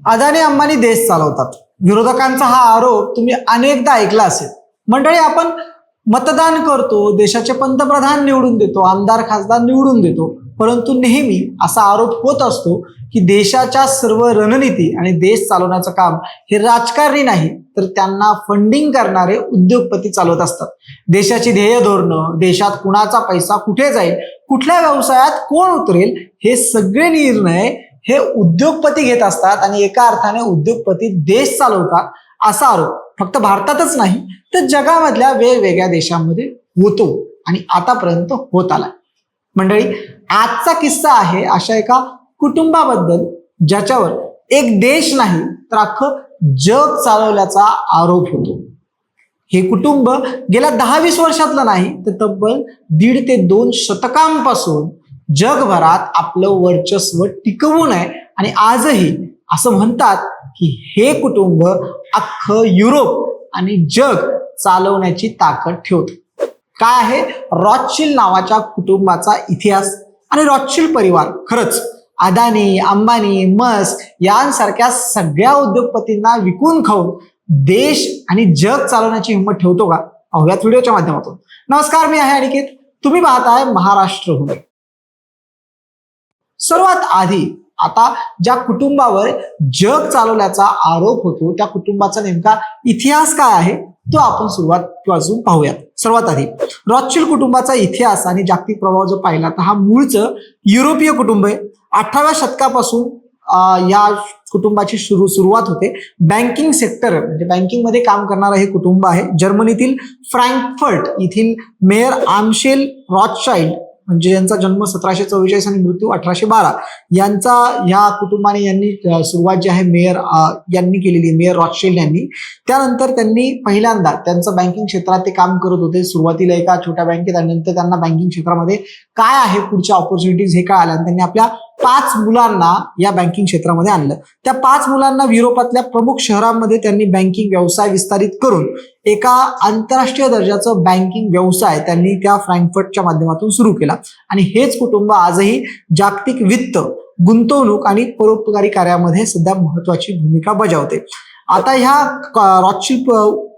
अदानी अंबानी देश चालवतात. विरोधकांचा हा आरोप तुम्ही अनेकदा ऐकला असेल. मंडळी आपण मतदान करतो देशाचे पंतप्रधान निवडून देतो आमदार खासदार निवडून देतो परंतु नेहमी असा आरोप होत असतो की देशाच्या सर्व रणनीती आणि देश चालवण्याचं काम हे राजकारणी नाही तर त्यांना फंडिंग करणारे उद्योगपती चालवत असतात. देशाची ध्येय धोरणं देशात कुणाचा पैसा कुठे जाईल कुठल्या व्यवसायात कोण उतरेल हे सगळे निर्णय हे उद्योगपती घेत असतात आणि एका अर्थाने उद्योगपती देश चालवतात असा आरोप फक्त भारतातच नाही तर जगामधल्या वेगवेगळ्या देशांमध्ये होतो आणि आतापर्यंत होत आला मंडळी आजचा किस्सा आहे अशा एका कुटुंबाबद्दल ज्याच्यावर एक देश नाही तर अख्खं जग चालवल्याचा आरोप होतो. हे कुटुंब गेल्या दहा वीस वर्षातलं नाही तर तब्बल दीड ते दोन शतकांपासून जगभरात आपलं वर्चस्व टिकवून आहे आणि आजही असं म्हणतात की हे कुटुंब अख्खं युरोप आणि जग चालवण्याची ताकद ठेवत. काय आहे? रॉचशिल नावाच्या कुटुंबाचा इतिहास आणि रॉचशिल परिवार. खरंच अदानी अंबानी मस्क यांसारख्या सगळ्या उद्योगपतींना विकून खाऊन देश आणि जग चालवण्याची हिंमत ठेवतो का? अवघ्यात व्हिडिओच्या माध्यमातून. नमस्कार मी आहे अनिकेत. तुम्ही पाहताय महाराष्ट्र हुनर सर्वात आधी आता ज्या कुटुंबावर जग चालवल्याचा आरोप होतो त्या कुटुंबाचा नेमका इतिहास काय आहे तो आपण सुरुवात वाजून पाहूयात. सर्वात आधी रॉचशिल कुटुंबाचा इतिहास आणि जागतिक प्रभाव जो पाहिला तर हा मूळचं युरोपीय कुटुंब आहे. अठराव्या शतकापासून या कुटुंबाची सुरू सुरुवात होते. बँकिंग सेक्टर म्हणजे बँकिंगमध्ये काम करणारं हे कुटुंब आहे. जर्मनीतील फ्रँकफर्ट येथील मेयर आमशेल रॉथशाइल्ड म्हणजे यांचा जन्म सतराशे चव्वेचाळीस आणि मृत्यू अठराशे बारा. यांचा ह्या कुटुंबाने यांनी सुरुवात जी आहे मेयर यांनी केलेली मेयर रॉथशिल्ड यांनी. त्यानंतर त्यांनी पहिल्यांदा त्यांचं बँकिंग क्षेत्रात ते काम करत होते. सुरुवातीला एका छोट्या बँकेत आणि नंतर त्यांना बँकिंग क्षेत्रामध्ये काय आहे पुढच्या ऑपॉर्च्युनिटीज हे काय आल्या आणि त्यांनी आपल्या पाच मुलांना या बँकिंग क्षेत्रामध्ये आणलं. त्या पाच मुलांना युरोपातल्या प्रमुख शहरांमध्ये त्यांनी बँकिंग व्यवसाय विस्तारित करून एका आंतरराष्ट्रीय दर्जाचं बँकिंग व्यवसाय त्यांनी त्या फ्रँकफर्टच्या माध्यमातून सुरू केला. आणि हेच कुटुंब आजही जागतिक वित्त गुंतवणूक आणि परोपकारी कार्यामध्ये सध्या महत्वाची भूमिका बजावते. आता ह्या रॉचशिल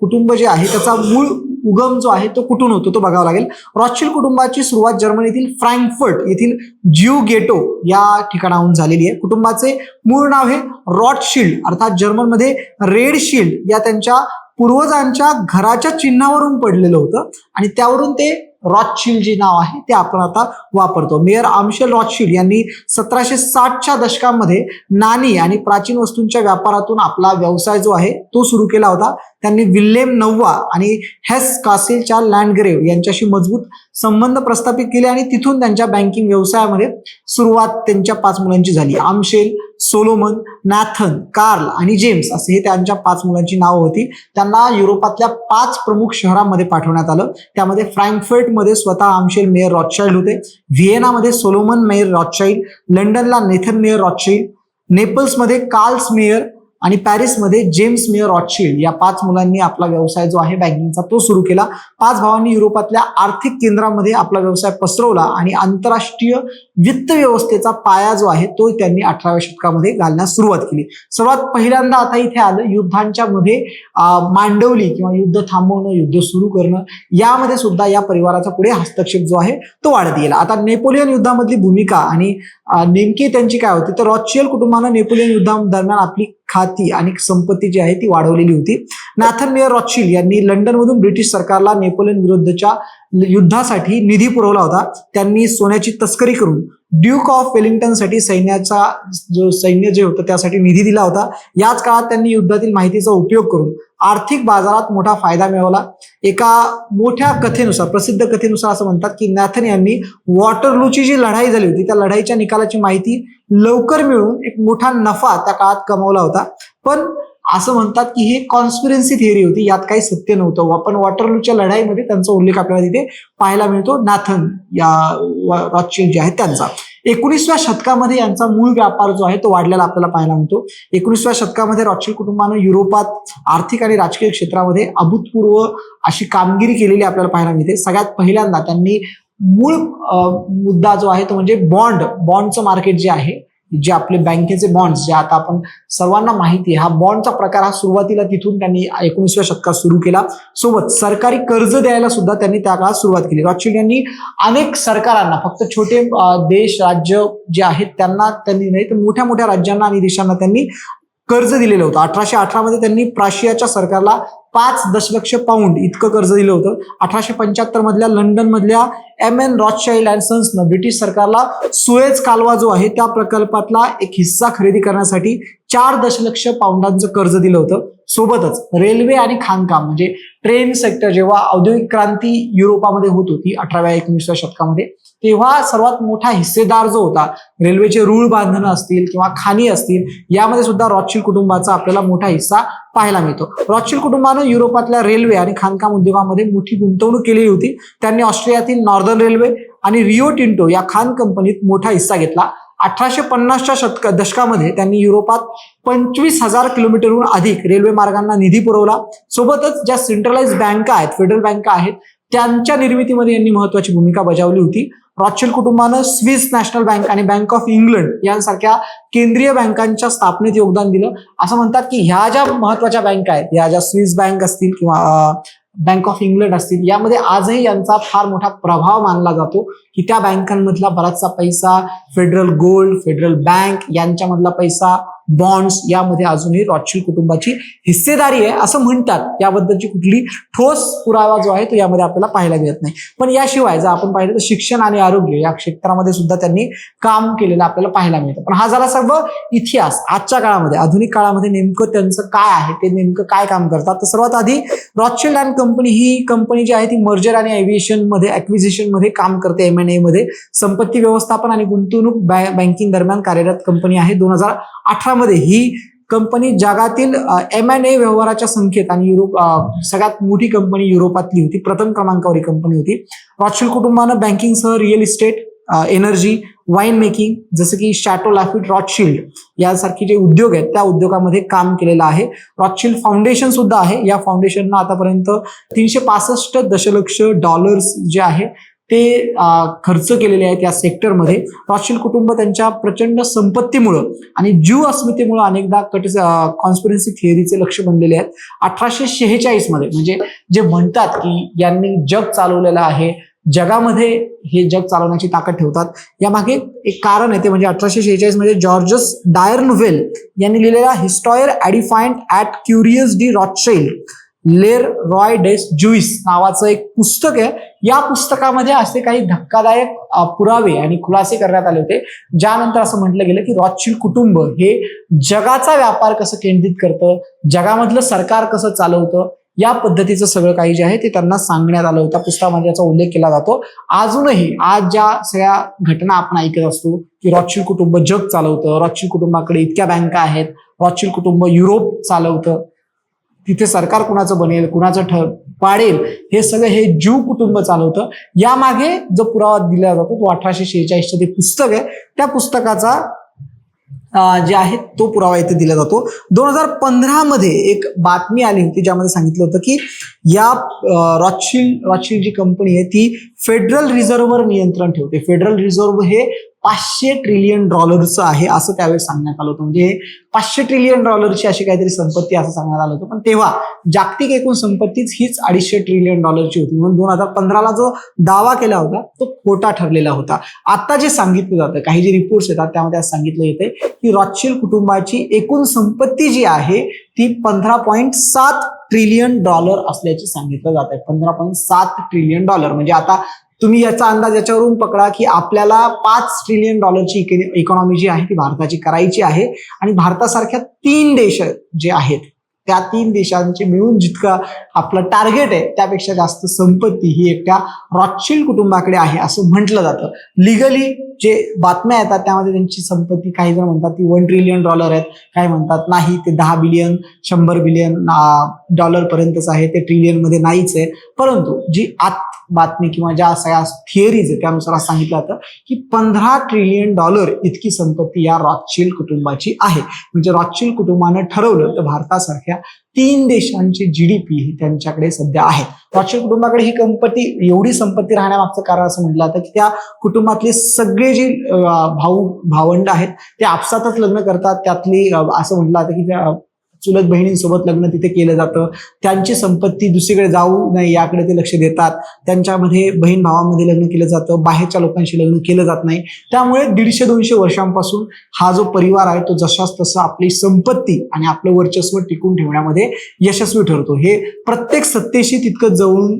कुटुंब जे आहे त्याचा मूळ उगम जो आहे तो कुठून होतो तो बघावा लागेल. रॉचशिल कुटुंबाची सुरुवात जर्मनीतील फ्रँकफर्ट येथील ज्यू गेटो या ठिकाणाहून झालेली आहे. कुटुंबाचे मूळ नाव हे रॉटशिल्ड अर्थात जर्मनमध्ये रेड शिल्ड या त्यांच्या पूर्वजांच्या घराच्या चिन्हावरून पडलेलं होतं. आणि त्यावरून ते रॉचशिल्ड जे नाव आहे ते आपण आता वापरतो. मेयर आमशेल रॉचशिल्ड यांनी सतराशे साठच्या दशकामध्ये नाणी आणि प्राचीन वस्तूंच्या व्यापारातून आपला व्यवसाय जो आहे तो सुरू केला होता. त्यांनी विल्लेम नववा आणि हेस कासेलच्या लँडग्रेव यांच्याशी मजबूत संबंध प्रस्थापित केले आणि तिथून त्यांच्या बँकिंग व्यवसायामध्ये सुरुवात त्यांच्या पाच मुलांची झाली. आमशेल सोलोमन नॅथन कार्ल आणि जेम्स असे हे त्यांच्या पाच मुलांची नावं होती. त्यांना युरोपातल्या पाच प्रमुख शहरांमध्ये पाठवण्यात आलं. त्यामध्ये फ्रँकफर्टमध्ये स्वतः आमशेल मेयर रॉथशाइल्ड होते. व्हिएनामध्ये सोलोमन मेयर रॉथशाइल्ड लंडनला नेथन मेयर रॉथशाइल्ड नेपल्समध्ये कार्ल्स मेयर आणि पॅरिसमध्ये जेम्स मेयर रॉथशिल्ड या पाच मुलांनी आपला व्यवसाय जो आहे बँकिंगचा तो सुरू केला. पाच भावांनी युरोपातल्या आर्थिक केंद्रामध्ये आपला व्यवसाय पसरवला आणि आंतरराष्ट्रीय वित्त व्यवस्थेचा पाया जो आहे तो त्यांनी अठराव्या शतकामध्ये घालण्यास सुरुवात केली. सर्वात पहिल्यांदा आता इथे आलं युद्धांच्या मध्ये मांडवली किंवा युद्ध थांबवणं युद्ध सुरू करणं यामध्ये सुद्धा या परिवाराचा पुढे हस्तक्षेप जो आहे तो वाढत गेला. आता नेपोलियन युद्धामधली भूमिका आणि नेमकी त्यांची काय होती? तर रॉचियल कुटुंबानं नेपोलियन युद्धा दरम्यान आपली खाती आणि संपत्ती जी आहे ती वाढवलेली होती. नॅथन मेयर रॉचिल यांनी लंडनमधून ब्रिटिश सरकारला नेपोलियन विरुद्धच्या युद्धासाठी निधी पुरवला होता. त्यांनी सोन्याची तस्करी करून ड्यूक ऑफ वेलिंग्टनसाठी सैन्याचा जो सैन्य जे होतं त्यासाठी निधी दिला होता. याच काळात त्यांनी युद्धातील माहितीचा उपयोग करून आर्थिक बाजारात मोठा फायदा मिळवला. एका मोठ्या कथेनुसार प्रसिद्ध कथेनुसार असं म्हणतात की नॅथन यांनी वॉटरलूची जी लढाई झाली होती त्या लढाईच्या निकालाची माहिती लवकर मिळून एक मोठा नफा त्या काळात कमवला होता. पण असं म्हणतात की ही कॉन्स्पिरन्सी थिअरी होती यात काही सत्य नव्हतं. आपण वॉटरलूच्या लढाईमध्ये त्यांचा उल्लेख आपल्याला तिथे पाहायला मिळतो. नाथन या रॉचिल जे आहेत त्यांचा. एकोणीसव्या शतकामध्ये यांचा मूळ व्यापार जो आहे तो वाढलेला आपल्याला पाहायला मिळतो. एकोणीसव्या शतकामध्ये रॉचिल कुटुंबानं युरोपात आर्थिक आणि राजकीय क्षेत्रामध्ये अभूतपूर्व अशी कामगिरी केलेली आपल्याला पाहायला मिळते. सगळ्यात पहिल्यांदा त्यांनी मूळ मुद्दा जो आहे तो म्हणजे बॉन्ड बॉन्डचं मार्केट जे आहे जे आपले बँकेचे बॉन्ड्स जे आता आपण सर्वांना माहिती आहे हा बॉन्डचा प्रकार हा सुरुवातीला तिथून त्यांनी एकोणीसव्या शतकात सुरू केला. सोबत सरकारी कर्ज द्यायला सुद्धा त्यांनी त्या काळात सुरुवात केली. रॉथशिल्ड यांनी अनेक सरकारांना फक्त छोटे देश राज्य जे आहेत त्यांना त्यांनी नाही तर मोठ्या मोठ्या राज्यांना आणि देशांना त्यांनी कर्ज दिलेलं होतं. अठराशे अठरामध्ये त्यांनी प्राशियाच्या सरकारला पाच दशलक्ष पाऊंड इतकं कर्ज दिलं होतं. अठराशे पंच्याहत्तर मधल्या लंडन मधल्या एम एन रॉथशाइल्ड अँड सन्सनं ब्रिटिश सरकारला सुएज कालवा जो आहे त्या प्रकल्पातला एक हिस्सा खरेदी करण्यासाठी चार दशलक्ष पाऊंडांचं कर्ज दिलं होतं. सोबतच रेल्वे आणि खाणकाम म्हणजे ट्रेन सेक्टर जेव्हा औद्योगिक क्रांती युरोपामध्ये होत होती अठराव्या एकोणीसव्या शतकामध्ये तेव्हा सर्वात मोठा हिस्सेदार जो होता रेल्वेचे रूळ बांधणं असतील किंवा खाणी असतील यामध्ये सुद्धा रॉचिल कुटुंबाचा आपल्याला मोठा हिस्सा पाहायला मिळतो. रॉचिल कुटुंबानं युरोपातल्या रेल्वे आणि खाणकाम उद्योगामध्ये मोठी गुंतवणूक केलेली होती. त्यांनी ऑस्ट्रेलियातील नॉर्दर्न रेल्वे आणि रिओ टिंटो या खाण कंपनीत मोठा हिस्सा घेतला. अठराशे पन्नासच्या शतक दशकामध्ये त्यांनी युरोपात पंचवीस हजार किलोमीटरहून अधिक रेल्वे मार्गांना निधी पुरवला. सोबतच ज्या सेंट्रलाइज बँका आहेत फेडरल बँका आहेत त्यांच्या निर्मितीमध्ये यांनी महत्वाची भूमिका बजावली होती. रॉचेल कुटुंबानं स्विस नॅशनल बँक आणि बँक ऑफ इंग्लंड यांसारख्या केंद्रीय बँकांच्या स्थापनेत योगदान दिलं. असं म्हणतात की ह्या ज्या महत्त्वाच्या बँका आहेत ह्या ज्या स्विस बँक असतील किंवा बँक ऑफ इंग्लंड असतील यामध्ये आजही यांचा फार मोठा प्रभाव मानला जातो. की त्या बँकांमधला बराचसा पैसा फेडरल गोल्ड फेडरल बँक यांच्यामधला पैसा बॉन्ड्स यामध्ये अजूनही रॉचिल कुटुंबाची हिस्सेदारी आहे असं म्हणतात. याबद्दलची कुठली ठोस पुरावा जो आहे तो यामध्ये आपल्याला पाहायला मिळत नाही. पण याशिवाय जर आपण पाहिलं तर शिक्षण आणि आरोग्य या क्षेत्रामध्ये सुद्धा त्यांनी काम केलेलं आपल्याला पाहायला मिळतं. पण हा झाला सर्व इतिहास. आजच्या काळामध्ये आधुनिक काळामध्ये नेमकं त्यांचं काय आहे ते नेमकं काय काम करतात? तर सर्वात आधी रॉथशिल्ड अँड कंपनी ही कंपनी जी आहे ती मर्जर आणि एव्हिएशनमध्ये ऍक्विजिशनमध्ये काम करते एम एनमध्ये संपत्ती व्यवस्थापन आणि गुंतवणूक बँकिंग दरम्यान कार्यरत कंपनी आहे. दोन हजार अठरा मध्ये ही कंपनी जगातील एम एन ए व्यवहाराच्या संख्येत आणि युरोप सगळ्यात मोठी कंपनी युरोपातली होती. प्रथम क्रमांकावर ही कंपनी होती. रॉथशिल्ड कुटुंबानं बँकिंगसह real estate energy wine making जसं की शॅटो लॅफिट रॉथशिल्ड यासारखे जे उद्योग आहेत त्या उद्योगामध्ये काम केलेलं आहे. रॉथशिल्ड फाउंडेशन सुद्धा आहे. या फाउंडेशननं आतापर्यंत तीनशे पासष्ट दशलक्ष डॉलर्स जे आहे ते खर्च केलेले आहेत या सेक्टरमध्ये रॉथशिल्ड कुटुंब त्यांच्या प्रचंड संपत्तीमुळं आणि जीव अस्मितेमुळं अनेकदा कट कॉन्स्पिरन्सी थिअरीचे लक्ष बनलेले आहेत. अठराशे शेहेचाळीसमध्ये म्हणजे जे म्हणतात की यांनी जग चालवलेलं आहे जगामध्ये हे जग चालवण्याची ताकद ठेवतात. यामागे एक कारण आहे ते म्हणजे अठराशे शेहेचाळीसमध्ये जॉर्जस डायर यांनी लिहिलेला हिस्टॉयर ॲडिफाईंड ॲट क्युरियस डी रॉचेल लेर रॉय डेस जुईस नावाचं एक पुस्तक आहे. या पुस्तकामध्ये असे काही धक्कादायक पुरावे आणि खुलासे करण्यात आले होते. ज्यानंतर असं म्हटलं गेलं की रॉथशील कुटुंब हे जगाचा व्यापार कसं केंद्रित करतं जगामधलं सरकार कसं चालवतं या पद्धतीचं सगळं काही जे आहे ते त्यांना सांगण्यात आलं होतं. पुस्तकामध्ये याचा उल्लेख केला जातो. अजूनही आज ज्या सगळ्या घटना आपण ऐकत असतो की रॉथशील कुटुंब जग चालवतं रॉथशील कुटुंबाकडे इतक्या बँका आहेत रॉचिल कुटुंब युरोप चालवतं तिथे सरकार कुणाचं बनेल कुणाचं ठ पाडेल हे सगळं हे जीव कुटुंब चालवतं. यामागे जो पुरावा दिला जातो तो अठराशे शेहेचाळीसचं ते पुस्तक आहे त्या पुस्तकाचा जे आहे तो पुरावा इथे दिला जातो. दोन हजार पंधरामध्ये एक बातमी आली होती ज्यामध्ये सांगितलं होतं की या रॉचिल रॉचिल जी कंपनी आहे ती फेडरल रिझर्व्हवर नियंत्रण ठेवते. फेडरल रिझर्व्ह हे पाचशे ट्रिलियन डॉलरचं आहे असं त्यावेळेस सांगण्यात आलं होतं. म्हणजे पाचशे ट्रिलियन डॉलरची अशी काहीतरी संपत्ती असं सांगण्यात आलं होतं. पण तेव्हा जागतिक एकूण संपत्तीच हीच अडीचशे ट्रिलियन डॉलरची होती. म्हणून दोन हजार पंधराला जो दावा केला होता तो खोटा ठरलेला होता. आता जे सांगितलं जातं काही जे रिपोर्ट्स येतात त्यामध्ये असं सांगितलं येते की रॉचिल कुटुंबाची एकूण संपत्ती जी आहे ती पंधरा पॉईंट सात ट्रिलियन डॉलर असल्याचे सांगितलं जात आहे पंधरा पॉईंट सात ट्रिलियन डॉलर म्हणजे आता तुम्ही याचा अंदाज याच्यावरून पकडा की आपल्याला पाच ट्रिलियन डॉलरची इकॉनॉमी जी आहे ती भारताची करायची आहे. आणि भारतासारख्या तीन देश जे आहेत त्या तीन देशांचे मिळून जितकं आपलं टार्गेट आहे त्यापेक्षा जास्त संपत्ती ही एकट्या रॉथशील कुटुंबाकडे आहे असं म्हटलं जातं. लिगली जे बातम्या येतात त्यामध्ये त्यांची संपत्ती काही जण म्हणतात ती वन ट्रिलियन डॉलर आहेत काही म्हणतात नाही ते दहा बिलियन शंभर बिलियन डॉलर पर्यंतच आहे ते ट्रिलियनमध्ये नाहीच आहे. परंतु जी आत बातमी किंवा ज्या सगळ्या थिअरीज आहे त्यानुसार सांगितलं जातं की पंधरा ट्रिलियन डॉलर इतकी संपत्ती या रॉथशील कुटुंबाची आहे. म्हणजे रॉथशील कुटुंबानं ठरवलं तर भारतासारख्या सध्या तीन देशांची जीडीपी ही त्यांच्याकडे सध्या आहे. रॉचेल कुटुंबाकडे ही कंपती एवढी संपत्ती राहण्यामागचं कारण असं म्हटलं जातं की त्या कुटुंबातले सगळे जे भाऊ भावंड आहेत ते आपसातच लग्न करतात. त्यातली असं म्हटलं जातं की त्या चुलत बहिणींसोबत लग्न तिथे केलं जातं. त्यांची संपत्ती दुसरीकडे जाऊ नये याकडे ते लक्ष देतात. त्यांच्यामध्ये बहीण भावामध्ये लग्न केलं जातं. बाहेरच्या लोकांशी लग्न केलं जात नाही. त्यामुळे दीडशे दोनशे वर्षांपासून हा जो परिवार आहे तो जशाच तसा आपली संपत्ती आणि आपलं वर्चस्व टिकून ठेवण्यामध्ये यशस्वी ठरतो. हे प्रत्येक सत्तेशी तितकं जवळून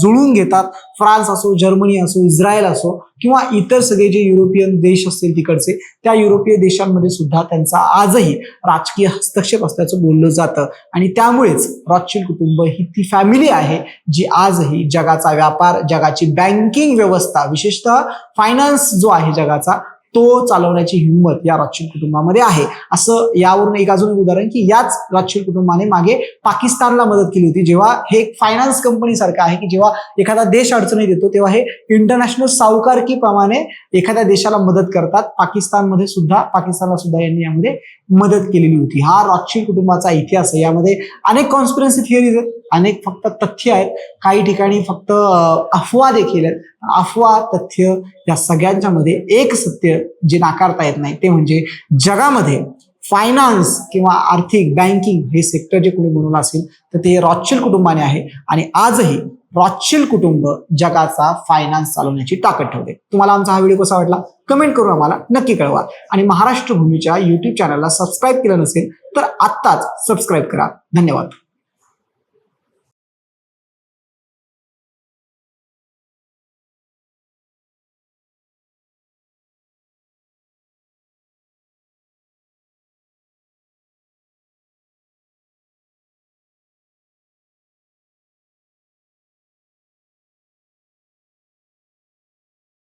जुळून घेतात. फ्रान्स असो जर्मनी असो इस्रायल असो किंवा इतर सगळे जे युरोपियन देश असतील तिकडचे त्या युरोपीय देशांमध्ये सुद्धा त्यांचा आजही राजकीय हस्तक्षेप असल्याचं बोललं जातं. आणि त्यामुळेच रॉथशील कुटुंब ही ती फॅमिली आहे जी आजही जगाचा व्यापार जगाची बँकिंग व्यवस्था विशेषतः फायनान्स जो आहे जगाचा तो चालवण्याची हिंमत या राजशील कुटुंबामध्ये आहे. असं यावरून एक अजून उदाहरण की याच राजशील कुटुंबाने मागे पाकिस्तानला मदत केली होती. जेव्हा हे एक फायनान्स कंपनी सारखं आहे की जेव्हा एखादा देश अडचणीत येतो तेव्हा हे इंटरनॅशनल सावकारकीप्रमाणे एखाद्या देशाला मदत करतात. पाकिस्तानमध्ये सुद्धा पाकिस्तानला सुद्धा यांनी यामध्ये मदत केलेली होती. हा रॉथशील कुटुंबाचा इतिहास आहे. यामध्ये अनेक कॉन्स्पिरन्सी थिअरीज आहेत. अनेक फक्त तथ्य आहेत. काही ठिकाणी फक्त अफवा देखील आहेत. अफवा तथ्य या सगळ्यांच्या मध्ये एक सत्य जे नाकारता येत नाही ते म्हणजे जगामध्ये फायनान्स किंवा आर्थिक बँकिंग हे सेक्टर जे कोणी बनवलं असेल तर ते रॉथशील कुटुंबाने आहे. आणि आजही रॉथशील कुटुंब जगाचा फायनान्स चालवण्याची ताकद ठेवते. तुम्हाला आमचा हा व्हिडिओ कसा वाटला? कमेंट करून आम्हाला नक्की कळवा. आणि महाराष्ट्र भूमीच्या युट्यूब चॅनलला सबस्क्राईब केलं नसेल तर आत्ताच सबस्क्राईब करा. धन्यवाद.